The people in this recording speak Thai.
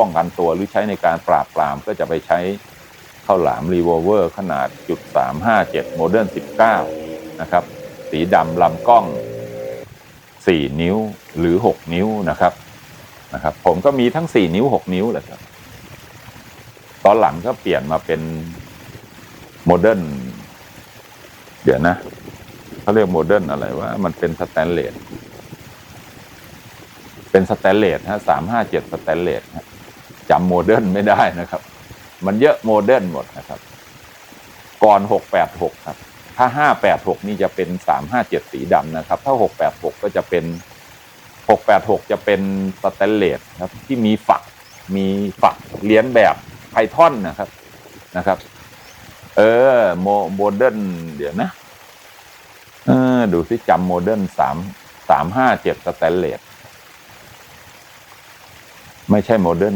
ป้องกันตัวหรือใช้ในการปราบปรามก็จะไปใช้ข้าวหลามรีโวเวอร์ขนาดจุด357โมเดิร์น19 นะครับ สีดำลำกล้อง 4 นิ้วหรือ 6 นิ้วนะครับนะครับ ผมก็มีทั้ง 4 นิ้ว 6 นิ้วแหละครับ ตอนหลังก็เปลี่ยนมาเป็นโมเดิร์นเดี๋ยวนะเขาเรียกโมเดิร์นอะไรว่ามันเป็นสแตนเลสเป็นสแตนเลสฮะสามห้าเจ็ดสแตนเลสฮะ จำโมเดิร์นไม่ได้นะครับ มันเยอะโมเดิร์นหมดนะครับ ก่อนหกแปดหกครับ ถ้าห้าแปดหกนี่จะเป็นสามห้าเจ็ดสีดำนะครับ ถ้าหกแปดหกก็จะเป็นหกแปดหกจะเป็นสแตนเลสครับ ที่มีฝักมีฝักเลี้ยนแบบไพทอนนะครับนะครับ เออโมโมเดิร์นเดี๋ยวนะ เออ ดูสิจำโมเดิร์นสามสามห้าเจ็ดสแตนเลสไม่ใช่โมเดิร์น